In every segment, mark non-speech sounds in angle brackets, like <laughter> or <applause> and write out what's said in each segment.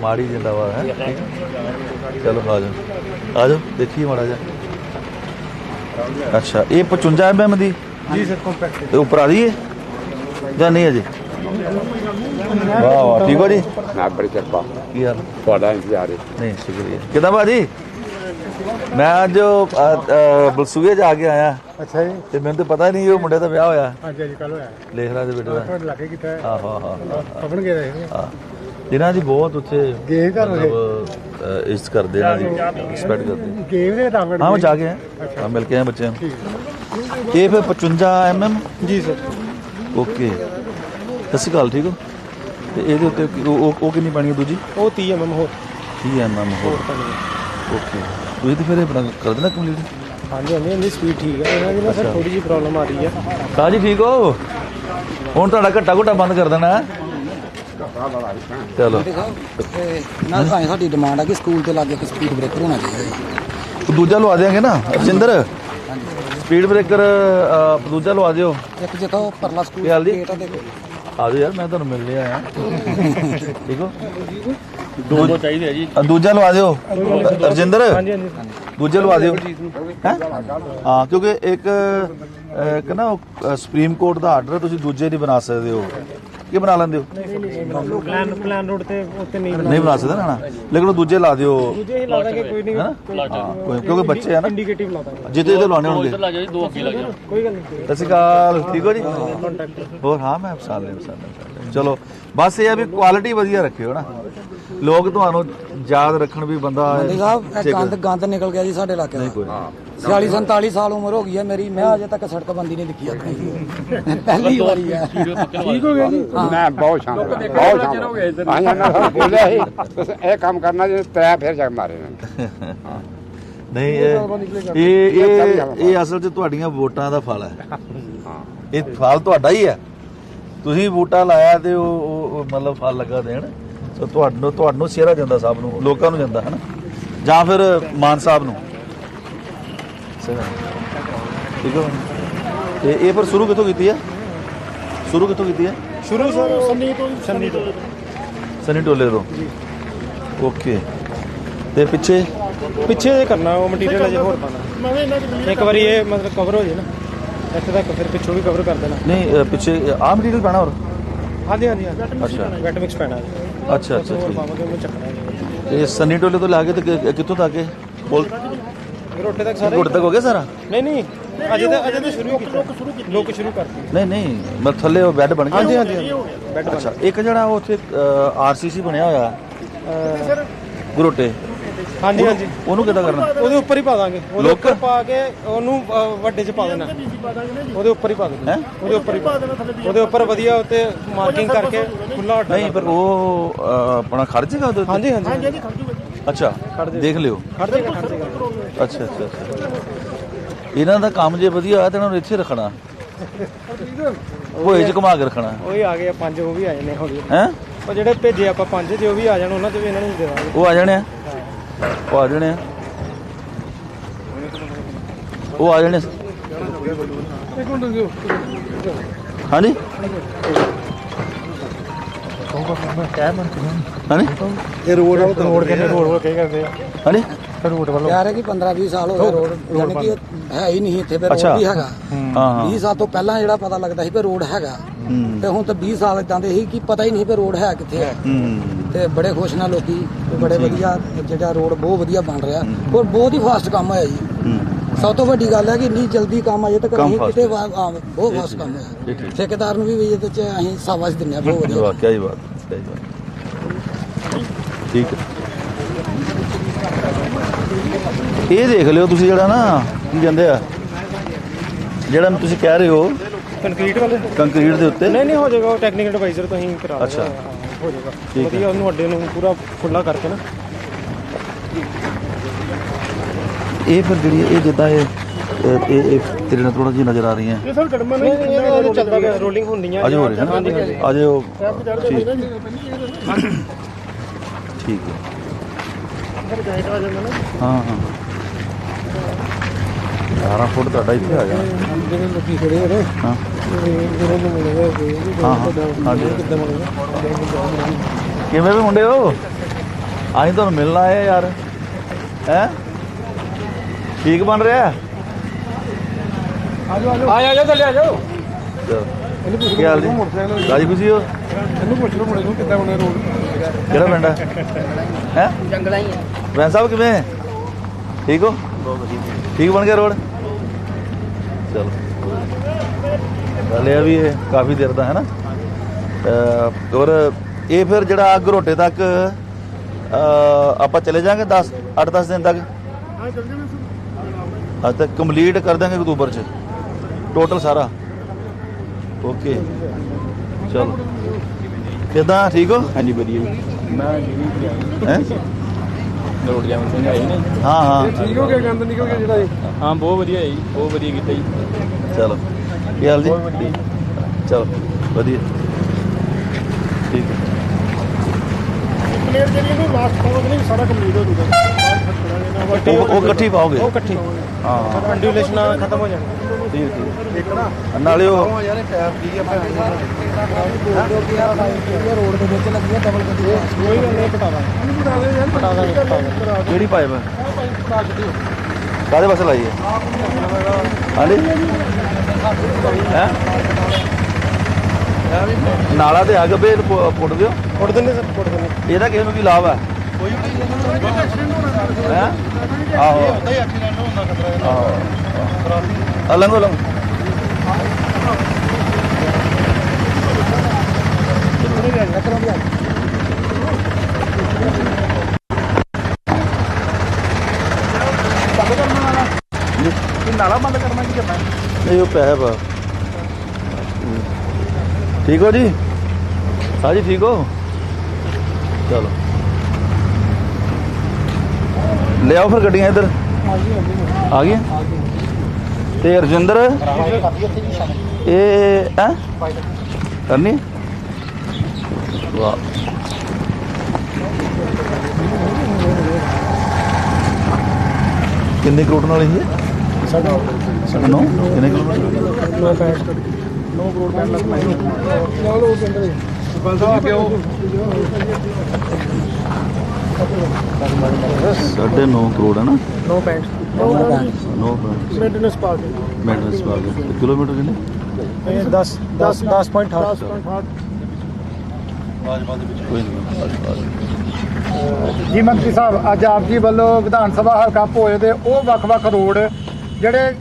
ਮਾੜੀ ਜਿੰਦਾ ਵਾ ਹੈ। ਚਲੋ ਆ ਜਾਓ। ਆ ਜਾਓ ਦੇਖੀਏ ਮਾੜਾ ਜਿਹਾ। ਅੱਛਾ ਇਹ 55 ਐਮਐਮ ਦੀ? ਜੀ ਸਰ ਕੰਪੈਕਟ ਤੇ ਉੱਪਰ ਆ ਰਹੀ ਹੈ? ਜਾਂ ਨਹੀਂ ਅਜੇ? ਵਾਹ ਵਾਹ ਠੀਕ ਹੋ ਜੀ? ਨਾ ਬੜੀ ਕਿਰਪਾ। ਕੀ ਹਾਲ? ਤੁਹਾਡਾ ਇੰਤਜ਼ਾਰ ਹੈ। ਨਹੀਂ ਸ਼ੁਕਰੀਆ ਕਿਦਾਂ ਬਾਜੀ ਮੈਂ ਅੱਜ ਬਲਸੂਏ ਜਾ ਕੇ ਆਇਆ। ਅੱਛਾ ਜੀ। ਤੇ ਮੈਨੂੰ ਤਾਂ ਪਤਾ ਹੀ ਨਹੀਂ ਉਹ ਮੁੰਡੇ ਦਾ ਵਿਆਹ ਹੋਇਆ। ਹਾਂਜੀ ਅੱਜ ਕੱਲ ਹੋਇਆ। ਲੇਖ ਰਾਜ ਦੇ ਬੇਟੇ ਦਾ। ਲੱਗੇ ਕੀਤਾ ਹੈ। ਆਹੋ ਆਹੋ ਆਹੋ, ਆਪਣ ਗਏ ਰਹੇ ਆਹ। ਜਿਨ੍ਹਾਂ ਦੀ ਬਹੁਤ ਉੱਥੇ ਗਏ ਘਰ ਮਤਲਬ ਇੱਜ਼ਤ ਕਰਦੇ ਇਹਨਾਂ ਦੀ ਰਿਸਪੈਕਟ ਕਰਦੇ ਗੇਮ ਦੇ ਤਾਂ ਹਾਂ ਮੈਂ ਜਾ ਕੇ ਆਇਆ ਮਿਲ ਕੇ ਆਏ ਬੱਚਿਆਂ ਨੂੰ। ਇਹ ਫਿਰ 55 ਐਮਐਮ ਜੀ ਸਰ। ਓਕੇ। ਸ਼੍ਰੀ ਅਕਾਲ ਠੀਕ ਹੋ? ਤੇ ਇਹਦੇ ਉੱਤੇ ਉਹ ਉਹ- ਕਿੰਨੀ ਪਾਣੀ ਹੈ ਦੂਜੀ? ਉਹ 30 ਐਮਐਮ ਹੋਰ। 30 ਐਮਐਮ ਹੋਰ। ਓਕੇ। ਤੁਸੀਂ ਤੇ ਫਿਰ ਇਹ ਬਣਾ ਕਰ ਦੇਣਾ ਕੰਪਲੀਟ ਹਾਂਜੀ ਹਾਂਜੀ ਇਹਦੀ ਸਪੀਡ ਠੀਕ ਹੈ। ਇਹਨਾਂ ਦੀ ਨਾ ਸਰ ਥੋੜੀ ਜਿਹੀ ਪ੍ਰੋਬਲਮ ਆ ਰਹੀ ਹੈ। ਸਾਜੀ ਠੀਕ ਹੋ? ਹੁਣ ਤੁਹਾਡਾ ਘੱਟਾ ਘੁੱਟਾ ਬੰਦ ਕਰ ਦੇਣਾ। ਹੈ? ਚਲੋ। ਨਾਲ ਭਾਵੇਂ ਸਾਡੀ ਡਿਮਾਂਡ ਆ ਕਿ ਸਕੂਲ ਤੇ ਲਾਗੇ ਇੱਕ ਸਪੀਡ ਬ੍ਰੇਕਰ ਹੋਣਾ ਚਾਹੀਦਾ। ਉਹ ਦੂਜਾ ਲਵਾ ਦੇਾਂਗੇ ਨਾ ਰਜਿੰਦਰ ਸਪੀਡ ਬ੍ਰੇਕਰ ਦੂਜਾ ਲਵਾ ਦਿਓ। ਇੱਕ ਜਿੱਥੋਂ ਪਰਲਾ ਸਕੂਲ ਜੀ? ਗੇਟ ਆ ਆ ਜਾਓ ਯਾਰ ਮੈਂ ਤੁਹਾਨੂੰ ਮਿਲ ਲਿਆ ਆਇਆ ਠੀਕ ਹੋ? ਦੋ ਚਾਹੀਦੇ ਜੀ। ਦੂਜਾ ਲਵਾ ਦਿਓ। ਰਜਿੰਦਰ ਹਾਂਜੀ ਹਾਂਜੀ। ਦੂਜੇ ਲਵਾ ਦਿਓ। ਹੈਂ? ਹਾਂ ਕਿਉਂਕਿ ਇੱਕ ਇੱਕ ਨਾ ਸੁਪਰੀਮ ਕੋਰਟ ਦਾ ਆਰਡਰ ਤੁਸੀਂ ਦੂਜੇ ਨਹੀਂ ਬਣਾ ਸਕਦੇ ਹੋ। ਕੀ ਬਣਾ ਲੈਂਦੇ ਹੋ? ਪਲਾਨ ਪਲਾਨ ਰੋਡ ਤੇ ਉੱਤੇ ਨਹੀਂ ਨਹੀਂ ਬਣਾ ਸਕਦੇ ਨਾ ਨਾ। ਲੇਕਿਨ ਉਹ ਦੂਜੇ ਲਾ ਦਿਓ। ਦੂਜੇ ਹੀ ਲਾ ਦਾਂਗੇ ਕੋਈ ਨਹੀਂ। ਕੋਈ ਕਿਉਂਕਿ ਬੱਚੇ ਆ ਨਾ। ਇੰਡੀਕੇਟਿਵ ਲਾ ਦਾਂਗੇ। ਜਿੱਤੇ ਜਿੱਤੇ ਲਾਉਣੇ ਹੋਣਗੇ। ਕੋਈ ਗੱਲ ਨਹੀਂ। ਸਤਿ ਸ਼੍ਰੀ ਅਕਾਲ। ਠੀਕ ਹੋ ਜੀ? ਕੰਟੈਕਟ ਹੋਰ ਹਾਂ ਮੈਂ ਸਾਲ ਲੈ ਸਾਲ ਲੈ ਚਲੋ ਬਸ ਇਹ ਆ ਵੀ ਕੁਆਲਿਟੀ ਵਧੀਆ ਰੱਖਿਓ ਨਾ। ਲੋਕ ਤੁਹਾਨੂੰ ਯਾਦ ਰੱਖਣ ਵੀ ਬੰਦਾ ਬੰਦੇ ਸਾਹਿਬ ਇਹ ਗੰਦ ਗੰਦ ਨਿਕਲ ਗਿਆ ਜੀ ਸਾਡੇ ਇਲਾਕੇ ਦਾ। 46 47 ਸਾਲ ਉਮਰ ਹੋ ਗਈ ਹੈ ਮੇਰੀ। ਮੈਂ ਅਜੇ ਤੱਕ ਸੜਕ ਬੰਦੀ ਨਹੀਂ ਦੇਖੀ ਆਪਣੀ। ਪਹਿਲੀ ਵਾਰੀ ਹੈ। ਠੀਕ ਹੋ ਗਿਆ ਜੀ? ਮੈਂ ਬਹੁਤ ਸ਼ਾਂਤ ਬਹੁਤ ਸ਼ਾਂਤ ਹਾਂ ਨਾ ਬੋਲਿਆ ਤੁਸੀਂ ਇਹ ਕੰਮ ਕਰਨਾ ਜੇ ਤੈ ਫਿਰ ਜਗ ਮਾਰੇ ਨੇ। <laughs> ਨਹੀਂ ਇਹ ਇਹ ਇਹ ਅਸਲ 'ਚ ਤੁਹਾਡੀਆਂ ਵੋਟਾਂ ਦਾ ਫਲ ਹੈ। ਇਹ ਫਲ ਤੁਹਾਡਾ ਹੀ ਹੈ। ਤੁਸੀਂ ਵੋਟਾਂ ਲਾਇਆ ਤੇ ਉਹ ਮਤਲਬ ਫਲ ਲੱਗਾ ਦੇਣ। ਤੁਹਾਨੂੰ ਤੁਹਾਨੂੰ ਸਿਹਰਾ ਜਾਂਦਾ ਸਭ ਨੂੰ ਲੋਕਾਂ ਨੂੰ ਜਾਂਦਾ ਹੈ ਨਾ ਜਾਂ ਫਿਰ ਮਾਨ ਸਾਹਿਬ ਨੂੰ। ਠੀਕ ਹੈ ਤੇ ਇਹ ਪਰ ਸ਼ੁਰੂ ਕਿੱਥੋਂ ਕੀਤੀ ਹੈ? ਸ਼ੁਰੂ ਕਿੱਥੋਂ ਕੀਤੀ ਹੈ? ਸ਼ੁਰੂ ਸਰ ਸੰਨੀ ਤੋਂ ਸੰਨੀ ਤੋਂ ਸਨੀ ਟੋਲੇ ਤੋਂ। ਓਕੇ। ਤੇ ਪਿੱਛੇ? ਪਿੱਛੇ ਜੇ ਕਰਨਾ ਉਹ ਮਟੀਰੀਅਲ ਅਜੇ ਹੋਰ ਪਾਣਾ ਇੱਕ ਵਾਰੀ ਇਹ ਮਤਲਬ ਕਵਰ ਹੋ ਜੇ ਨਾ। ਇੱਥੇ ਤੱਕ ਫਿਰ ਪਿੱਛੋਂ ਵੀ ਕਵਰ ਕਰ ਦੇਣਾ। ਨਹੀਂ ਪਿੱਛੇ ਆਹ ਮਟੀਰੀਅਲ ਪੈਣਾ ਹੋਰ? ਹਾਂਜੀ ਹਾਂਜੀ ਅੱਛਾ। ਵੈਟ ਮਿਕਸ ਪੈਣਾ। ਅੱਛਾ ਅੱਛਾ ਹੋਰ ਚੱਕਣਾ ਹੈ ਇਹ ਸਨੀ ਟੋਲੇ ਤੋਂ ਲਾ ਕੇ ਤੇ ਕਿ- ਕਿੱਥੋਂ ਤੱਕ ਹੈ ਬੋਲ ਰੋਟੇ ਤੱਕ ਸਾਰੇ ਗੁੱਟ ਤੱਕ ਹੋ ਗਿਆ ਸਾਰਾ? ਨਹੀਂ ਨਹੀਂ। ਅਜੇ ਤਾਂ ਅਜੇ ਤਾਂ ਸ਼ੁਰੂ ਕੀਤਾ। ਲੋਕ ਸ਼ੁਰੂ ਕਰਤੀ। ਨਹੀਂ ਨਹੀਂ। ਮੈਂ ਥੱਲੇ ਉਹ ਬੈੱਡ ਬਣ ਗਿਆ? ਹਾਂਜੀ ਹਾਂਜੀ ਬੈੱਡ ਅੱਛਾ ਇੱਕ ਜਿਹੜਾ ਉਹ ਉੱਥੇ ਆਰਸੀਸੀ ਬਣਿਆ ਹੋਇਆ। ਬਣ ਗੁਰੋਟੇ। ਹਾਂਜੀ ਹਾਂਜੀ। ਉਹਨੂੰ ਕਿੱਦਾਂ ਕਰਨਾ? ਉਹਦੇ ਉੱਪਰ ਹੀ ਪਾ ਦਾਂਗੇ। ਉਹਦੇ? ਉੱਪਰ ਪਾ ਕੇ ਉਹਨੂੰ ਅ, ਵੱਡੇ ਚ ਪਾ ਦੇਣਾ। ਉਹਦੇ ਉੱਪਰ ਹੀ ਪਾ ਦੇਣਾ। ਹੈਂ? ਉਹਦੇ ਉੱਪਰ ਹੀ ਪਾ ਦੇਣਾ ਉਹਦੇ ਉੱਪਰ ਵਧੀਆ ਉੱਤੇ ਮਾਰਕਿੰਗ ਕਰਕੇ ਖੁੱਲਾ ਹਟਾ ਨਹੀਂ ਪਰ ਉਹ ਅ, ਆਪਣਾ ਖਰਚੇਗਾ ਉਹਦੇ ਉੱਤੇ? ਹਾਂਜੀ ਹਾਂਜੀ ਅੱਛਾ ਦੇਖ ਲਿਓ। ਖੜ ਜਾਏਗਾ ਖੜ ਜਾਏਗਾ ਅੱਛਾ ਅੱਛਾ ਅੱਛਾ। ਇਹਨਾਂ ਦਾ ਕੰਮ ਜੇ ਵਧੀਆ ਹੋਇਆ ਤਾਂ ਇਹਨਾਂ ਨੂੰ ਇੱਥੇ ਰੱਖਣਾ। ਉਹ ਇਹ ਚ ਘੁਮਾ ਕੇ ਰੱਖਣਾ। ਉਹ ਹੀ ਆ ਗਏ ਆ, ਪੰਜ ਉਹ ਵੀ ਆ ਜਾਣੇ ਹੌਲੀ ਹੈ? ਉਹ ਜਿਹੜੇ ਭੇਜੇ ਆਪਾਂ ਪੰਜ ਜੇ ਉਹ ਵੀ ਆ ਜਾਣ ਉਹਨਾਂ ਤੇ ਵੀ ਇਹਨਾਂ ਨੂੰ ਦੇ ਦਾਂਗੇ। ਉਹ ਆ ਜਾਣੇ ਆ? ਉਹ ਆ ਜਾਣੇ ਆ। ਉਹ ਆ ਜਾਣੇ। ਹਾਂਜੀ? ਹਾਂਜੀ? ਇਹ ਰੋਡ ਰੋਡ ਕਹਿੰਦੇ ਰੋਡ ਕਹੀ ਕਰਦੇ ਆ? ਹਾਂਜੀ? ਰੋਡ ਵੱਲੋਂ ਯਾਰ ਹੈ ਕਿ 15 20 ਸਾਲ ਹੋ ਗਏ ਰੋਡ ਯਾਨੀ ਕਿ ਹੈ ਹੀ ਨਹੀਂ ਇੱਥੇ ਫਿਰ ਅੱਛਾ। ਰੋਡ ਵੀ ਹੈਗਾ। ਹਾਂ। ਹਾਂ। 20 ਸਾਲ ਤੋਂ ਪਹਿਲਾਂ ਜਿਹੜਾ ਪਤਾ ਲੱਗਦਾ ਸੀ ਕਿ ਰੋਡ ਹੈਗਾ। ਹੂੰ। ਤੇ ਹੁਣ ਤਾਂ 20 ਸਾਲ ਇਦਾਂ ਦੇ ਸੀ ਕਿ ਪਤਾ ਹੀ ਨਹੀਂ ਕਿ ਰੋਡ ਹੈ ਕਿੱਥੇ ਹੈ। ਹੂੰ। ਤੇ ਬੜੇ ਖੁਸ਼ ਨੇ ਲੋਕੀ ਤੇ ਬੜੇ ਵਧੀਆ ਜਿਹੜਾ ਰੋਡ ਬਹੁਤ ਵਧੀਆ ਬਣ ਰਿਹਾ। ਔਰ ਬਹੁਤ ਹੀ ਫਾਸਟ ਕੰਮ ਹੋਇਆ ਜੀ। ਹੂੰ। ਸਭ ਤੋਂ ਵੱਡੀ ਗੱਲ ਹੈ ਕਿ ਇੰਨੀ ਜਲਦੀ ਕੰਮ ਅਜੇ ਤੱਕ ਕੰਮ ਨਹੀਂ fast ਕਿਤੇ ਵਾ- ਆ, ਬਹੁਤ ਫਾਸਟ ਕੰਮ ਠੀਕ। ਠੇਕੇਦਾਰ ਨੂੰ ਵੀ ਵੀ ਇਹਦੇ ਚ ਅਸੀਂ ਸ਼ਾਬਾਸ਼ ਦਿੰਦੇ ਹਾਂ ਬਹੁਤ ਵਧੀਆ। ਵਾਹ ਕੀ ਬਾਤ ਠੀਕ ਹੈ। ਇਹ ਦੇਖ ਲਿਓ ਤੁਸੀਂ ਜਿਹੜਾ ਨਾ ਕੀ ਕਹਿੰਦੇ ਆ? ਜਿਹੜਾ ਤੁਸੀਂ ਕਹਿ ਰਹੇ ਹੋ ਕੰਕਰੀਟ ਵਾਲੇ? ਕੰਕਰੀਟ ਦੇ ਉੱਤੇ? ਨਹੀਂ ਨਹੀਂ ਹੋ ਜਾਏਗਾ ਉਹ ਟੈਕਨੀਕਲ ਐਡਵਾਈਜ਼ਰ ਤੋਂ ਹੀ ਕਰਾ ਅੱਛਾ। ਦੇਗਾ ਹੋ ਜਾਏਗਾ। ਠੀਕ ਹੈ। ਵਧੀਆ ਉਹਨੂੰ ਅੱਡੇ ਨੂੰ ਪੂਰਾ ਖੁੱਲਾ ਕਰਕੇ ਨਾ। ਇਹ ਫਿਰ ਜਿਹੜੀ ਇਹ ਜਿੱਦਾਂ ਇਹ ਇਹ- ਇਹ ਤੇਰੇ ਨਾਲ ਥੋੜਾ ਜਿਹੀ ਨਜ਼ਰ ਆ ਰਹੀਆਂ। ਇਹ ਸਰ ਕੜਮਾ ਨਹੀਂ ਇਹ ਚੱਲਦਾ ਪਿਆ ਰੋਲਿੰਗ ਹੁੰਦੀਆਂ ਅਜੇ ਹੋ ਰਹੀ ਹੈ ਅਜੇ ਉਹ ਠੀਕ। ਠੀਕ ਹੈ। ਹਾਂ ਹਾਂ। 12 ਫੁੱਟ ਤੁਹਾਡਾ ਇੱਥੇ ਆ ਜਾਣਾ ਜਿਹੜੇ ਲੋਕੀ ਖੜੇ ਹੋ ਰਹੇ ਹਾਂ। ਜਿਹੜੇ ਨੂੰ ਮਿਲੇ ਹੋਏ ਹਾਂ ਹਾਂ ਹਾਂਜੀ ਕਿੱਦਾਂ ਮਿਲੇ ਕਿਵੇਂ ਵੀ ਮੁੰਡੇ ਹੋ? ਅਸੀਂ ਤੁਹਾਨੂੰ ਮਿਲਣ ਆਏ ਯਾਰ। ਹੈ? ਠੀਕ ਬਣ ਰਿਹਾ? ਆ ਜਾਓ ਆ ਜਾਓ। ਥੱਲੇ ਆ ਜਾਓ। ਚਲੋ। ਕੀ ਹਾਲ ਜੀ? ਰਾਜੀ ਖੁਸ਼ੀ ਹੋ? ਇਹਨੂੰ ਪੁੱਛ ਲਓ ਮੁੰਡੇ ਨੂੰ ਕਿੱਦਾਂ ਬਣੇ ਰੋਡ। ਕਿਹੜਾ ਪਿੰਡ ਹੈ ਹੈ? ਜੰਗਲਾਂ ਹੀ ਆ। ਵੈਨ ਸਾਹਿਬ ਕਿਵੇਂ? ਠੀਕ ਹੋ? ਠੀਕ ਬਣ ਗਿਆ ਰੋਡ? ਚਲੋ। ਹਲੇ ਵੀ ਇਹ ਕਾਫੀ ਦੇਰ ਦਾ ਹੈ ਨਾ। ਔਰ ਇਹ ਫਿਰ ਜਿਹੜਾ ਗਰੋਟੇ ਤੱਕ ਆਪਾਂ ਚਲੇ ਜਾਾਂਗੇ 10 8-10 ਦਿਨ ਤੱਕ? ਅੱਜ ਤੱਕ ਕੰਪਲੀਟ ਕਰ ਦਾਂਗੇ ਅਕਤੂਬਰ ਚ। ਟੋਟਲ ਸਾਰਾ। ਓਕੇ ਚਲੋ। ਕਿਦਾਂ? ਠੀਕ ਹੋ? ਹਾਂਜੀ ਵਧੀਆ। ਮੈਂ ਹੈ? ਨੇ ਹਾਂ ਹਾਂ। ਠੀਕ ਹੋ ਗਿਆ ਗੰਦ ਨਿਕਲ ਗਿਆ ਜਿਹੜਾ ਹਾਂ ਬਹੁਤ ਵਧੀਆ ਜੀ ਬਹੁਤ ਵਧੀਆ ਕੀਤਾ ਜੀ। ਚਲੋ ਕੀ ਹਾਲ ਜੀ? ਚਲੋ ਵਧੀਆ। ਠੀਕ ਹੈ। ਕਲੀਅਰ ਜਿਹੜੀ ਨੂੰ ਲਾਸਟ ਪਾਉਣਾ ਨਹੀਂ ਸਾਰਾ ਕੰਪਲੀਟ ਹੋ ਜੂਗਾ ਉਹ ਉਹ ਇਕੱਠੀ ਪਾਓਗੇ? ਉਹ ਇਕੱਠੀ। ਹਾਂ। ਕੰਡਿਊਲੇਸ਼ਨ ਖਤਮ ਹੋ ਜਾਣੀ। ਠੀਕ ਠੀਕ। ਇੱਕ ਨਾ? ਨਾਲੇ ਉਹ ਯਾਰ ਪੈਪ ਦੀ ਆ ਰੋਡ ਦੇ ਵਿੱਚ ਲੱਗੀ ਡਬਲ ਗੱਡੀ ਕੋਈ ਗੱਲ ਨਹੀਂ ਪਟਾ ਦਾਂਗੇ ਪਟਾ ਦੇ ਯਾਰ ਪਟਾ ਪਟਾ ਦਾਂਗੇ ਕਿਹੜੀ ਪਾਈਪ ਹੈ ਕਾਦੇ ਪਾਸੇ ਲਾਈ ਹੈ? ਹਾਂਜੀ। ਹੈ? ਨਾਲਾ ਤੇ ਅੱਗ ਬੇ ਪੁੱਟ ਦਿਓ। ਫੁੱਟ ਦਿੰਦੇ ਸਰ ਫੁੱਟ ਦਿੰਦੇ। ਇਹਦਾ ਕਿਸੇ ਨੂੰ ਕੀ ਲਾਭ ਹੈ ਹੈ? ਆਹੋ। ਆਹੋ। ਆ ਲੰਘੋ ਨਾਲਾ ਬੰਦ ਕਰਨਾ ਕੀ ਕਰਨਾ ਨਹੀਂ, ਉਹ ਪੈਪ ਆ ਠੀਕ ਹੋ ਜੀ? ਸਾਜੀ ਠੀਕ ਹੋ? ਚਲੋ। ਲੈ ਆਓ ਫਿਰ ਗੱਡੀਆਂ ਇੱਧਰ। ਆ ਗਈਆਂ? ਤੇ ਰਜਿੰਦਰ? ਇਹ ਹੈ? ਕਰਨੀ? ਵਾਹ। ਕਿੰਨੇ ਕਰੋੜ ਨਾਲ ਇਹ? ਸਾਡਾ ਨੋ? ਕਿੰਨੇ ਕਰੋੜ ਨੋ ਪੈਂਟ ਨੋ ਕਰੋੜ ਪੈਂਟ ਲੱਗ ਪਾਈ ਨਾਲ ਉਹ ਕਹਿੰਦੇ ਬੰਦਾ ਕਿਉਂ? ਸਾਢੇ 9 ਕਰੋੜ ਹੈ ਨਾ? ਨੋ ਪੈਂਟ 9 ਮੇਨਟੇਨੈਂਸ ਪਾਰਟ ਮੈਂਟਰਸ ਪਾਰਕ ਕਿਲੋਮੀਟਰ ਕਿੰਨੇ? 10 10 10.8 ਕੋਈ ਨਹੀਂ ਜੀ ਮੰਤਰੀ ਸਾਹਿਬ ਅੱਜ ਆਪ ਜੀ ਵੱਲੋਂ ਵਿਧਾਨ ਸਭਾ ਹਲਕਾ ਭੋਏ ਦੇ ਉਹ ਵੱਖ-ਵੱਖ ਰੋਡ ਜਿਹੜੇ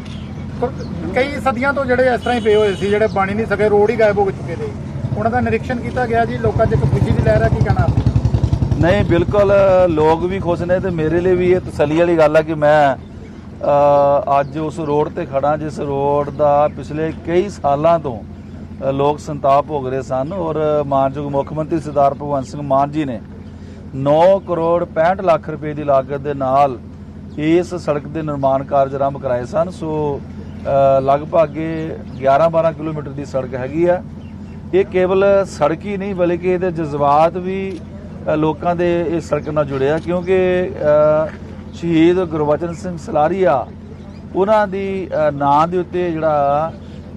ਕ- ਕਈ ਸਦੀਆਂ ਤੋਂ ਜਿਹੜੇ ਇਸ ਤਰ੍ਹਾਂ ਹੀ ਪਏ ਹੋਏ ਸੀ ਜਿਹੜੇ ਬਣ ਨਹੀਂ ਸਕੇ ਰੋਡ ਹੀ ਗਾਇਬ ਹੋ ਚੁੱਕੇ ਨੇ। ਉਹਨਾਂ ਦਾ ਨਿਰੀਖਣ ਕੀਤਾ ਗਿਆ ਜੀ ਲੋਕਾਂ 'ਚ ਇੱਕ ਖੁਸ਼ੀ ਦੀ ਲਹਿਰ ਹੈ ਕੀ ਕਹਿਣਾ ਆਪ? ਨਹੀਂ, ਬਿਲਕੁਲ, ਲੋਕ ਵੀ ਖੁਸ਼ ਨੇ ਤੇ ਮੇਰੇ ਲਈ ਵੀ ਇਹ ਤਸੱਲੀ ਵਾਲੀ ਗੱਲ ਆ ਕਿ ਮੈਂ ਅੱਜ ਉਸ ਰੋਡ ਤੇ ਖੜਾ ਜਿਸ ਰੋਡ ਦਾ ਪਿਛਲੇ ਕਈ ਸਾਲਾਂ ਤੋਂ ਲੋਕ ਸੰਤਾਪ ਭੋਗ ਰਹੇ ਸਨ ਔਰ ਮਾਨਯੋਗ ਮੁੱਖ ਮੰਤਰੀ ਸਰਦਾਰ ਭਗਵੰਤ ਸਿੰਘ ਮਾਨ ਜੀ ਨੇ 9 ਕਰੋੜ 65 ਲੱਖ ਰੁਪਏ ਦੀ ਲਾਗਤ ਦੇ ਨਾਲ ਇਸ ਸੜਕ ਦੇ ਨਿਰਮਾਣ ਕਾਰਜ ਆਰੰਭ ਕਰਾਏ ਸਨ। ਸੋ ਲਗਭਗ ਇਹ 11-12 ਕਿਲੋਮੀਟਰ ਦੀ ਸੜਕ ਹੈਗੀ ਆ। ਇਹ ਕੇਵਲ ਸੜਕ ਹੀ ਨਹੀਂ, ਬਲਕਿ ਇਹਦੇ ਜਜ਼ਬਾਤ ਵੀ ਲੋਕਾਂ ਦੇ ਇਸ ਸੜਕ ਨਾਲ ਜੁੜਿਆ, ਕਿਉਂਕਿ ਸ਼ਹੀਦ ਗੁਰਬਚਨ ਸਿੰਘ ਸਲਾਰੀਆ, ਉਹਨਾਂ ਦੀ ਨਾਂ ਦੇ ਉੱਤੇ ਜਿਹੜਾ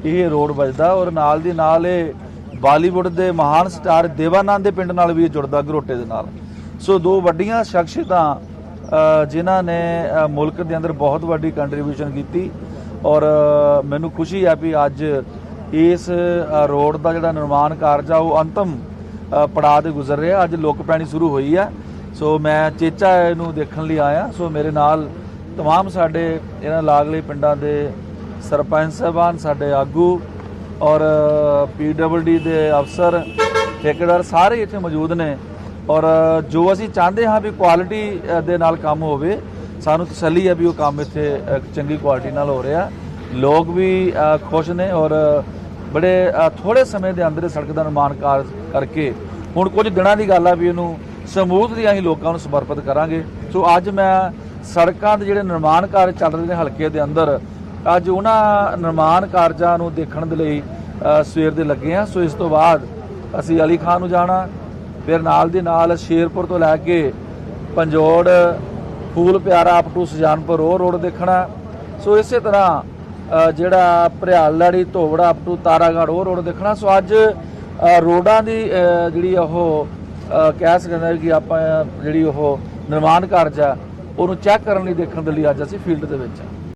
ਇਹ ਰੋਡ ਵੱਜਦਾ ਔਰ ਨਾਲ ਦੀ ਨਾਲ ਇਹ ਬਾਲੀਵੁੱਡ ਦੇ ਮਹਾਨ ਸਟਾਰ ਦੇਵਾਨੰਦ ਦੇ ਪਿੰਡ ਨਾਲ ਵੀ ਇਹ ਜੁੜਦਾ, ਗਰੋਟੇ ਦੇ ਨਾਲ। ਸੋ ਦੋ ਵੱਡੀਆਂ ਸ਼ਖਸੀਅਤਾਂ ਜਿਨ੍ਹਾਂ ਨੇ ਮੁਲਕ ਦੇ ਅੰਦਰ ਬਹੁਤ ਵੱਡੀ ਕੰਟਰੀਬਿਊਸ਼ਨ ਕੀਤੀ ਔਰ ਮੈਨੂੰ ਖੁਸ਼ੀ ਹੈ ਵੀ ਅੱਜ ਇਸ ਰੋਡ ਦਾ ਜਿਹੜਾ ਨਿਰਮਾਣ ਕਾਰਜ ਆ, ਉਹ ਅੰਤਮ ਪੜਾਅ ਤੇ ਗੁਜ਼ਰ ਰਿਹਾ ਅੱਜ ਲੁੱਕ ਪੈਣੀ ਸ਼ੁਰੂ ਹੋਈ ਹੈ ਸੋ ਮੈਂ ਚੇਚਾ ਇਹਨੂੰ ਦੇਖਣ ਲਈ ਆਇਆ ਸੋ ਮੇਰੇ ਨਾਲ तमाम ਸਾਡੇ ਇਹਨਾਂ ਲਾਗਲੇ ਪਿੰਡਾਂ ਦੇ ਸਰਪੰਚ ਸਾਹਿਬਾਨ ਸਾਡੇ ਆਗੂ ਔਰ ਪੀਡਬਲਡੀ ਦੇ ਅਫਸਰ ਠੇਕੇਦਾਰ ਸਾਰੇ ਇੱਥੇ ਮੌਜੂਦ ਨੇ ਔਰ ਜੋ ਅਸੀਂ ਚਾਹੁੰਦੇ ਹਾਂ ਵੀ ਕੁਆਲਿਟੀ ਦੇ ਨਾਲ ਕੰਮ ਹੋਵੇ ਸਾਨੂੰ ਤਸੱਲੀ ਹੈ ਵੀ ਉਹ ਕੰਮ ਇੱਥੇ ਅ, ਚੰਗੀ ਕੁਆਲਿਟੀ ਨਾਲ ਹੋ ਰਿਹਾ ਲੋਕ ਵੀ ਅ, ਖੁਸ਼ ਨੇ ਔਰ ਬੜੇ ਅ, ਥੋੜੇ ਸਮੇਂ ਦੇ ਅੰਦਰ ਇਹ ਸੜਕ ਦਾ ਨਿਰਮਾਣ ਕਾਰਜ ਕਰਕੇ ਹੁਣ ਕੁਝ ਦਿਨਾਂ ਦੀ ਗੱਲ ਆ ਵੀ ਇਹਨੂੰ ਸਮੂਥਲੀ ਅਸੀਂ ਲੋਕਾਂ ਨੂੰ ਸਮਰਪਿਤ ਕਰਾਂਗੇ। ਸੋ ਅੱਜ ਮੈਂ ਸੜਕਾਂ ਦੇ ਜਿਹੜੇ ਨਿਰਮਾਣ ਕਾਰਜ ਚੱਲ ਰਹੇ ਨੇ ਹਲਕੇ ਦੇ ਅੰਦਰ ਅੱਜ ਉਹਨਾਂ ਨਿਰਮਾਣ ਕਾਰਜਾਂ ਨੂੰ ਦੇਖਣ ਦੇ ਲਈ ਸਵੇਰ ਦੇ ਲੱਗੇ ਆ ਸੋ ਇਸ ਤੋਂ ਬਾਅਦ ਅਸੀਂ ਅਲੀ ਖਾਨ ਨੂੰ ਜਾਣਾ ਫਿਰ ਨਾਲ ਦੀ ਨਾਲ ਸ਼ੇਰਪੁਰ ਤੋਂ ਲੈ ਕੇ ਪੰਜੋੜ ਫੂਲ ਪਿਆਰਾ ਅਪ ਟੂ ਸੁਜਾਨਪੁਰ ਉਹ ਰੋਡ ਦੇਖਣਾ। ਸੋ ਇਸੇ ਤਰ੍ਹਾਂ ਜਿਹੜਾ ਭਰਿਆਲ ਲੜੀ ਧੋਬੜਾ ਅਪ ਟੂ ਤਾਰਾਗੜ੍ਹ, ਉਹ ਰੋਡ ਦੇਖਣਾ। ਸੋ ਅੱਜ ਰੋਡਾਂ ਦੀ ਜਿਹੜੀ ਉਹ ਕਹਿ ਸਕਦੇ ਕਿ ਆਪਾਂ, ਜਿਹੜੀ ਉਹ ਨਿਰਮਾਣ ਕਾਰਜ ਆ, ਉਹਨੂੰ ਚੈੱਕ ਕਰਨ ਲਈ ਦੇਖਣ ਦੇ ਲਈ ਅੱਜ ਅਸੀਂ ਫੀਲਡ ਦੇ ਵਿੱਚ ਆ।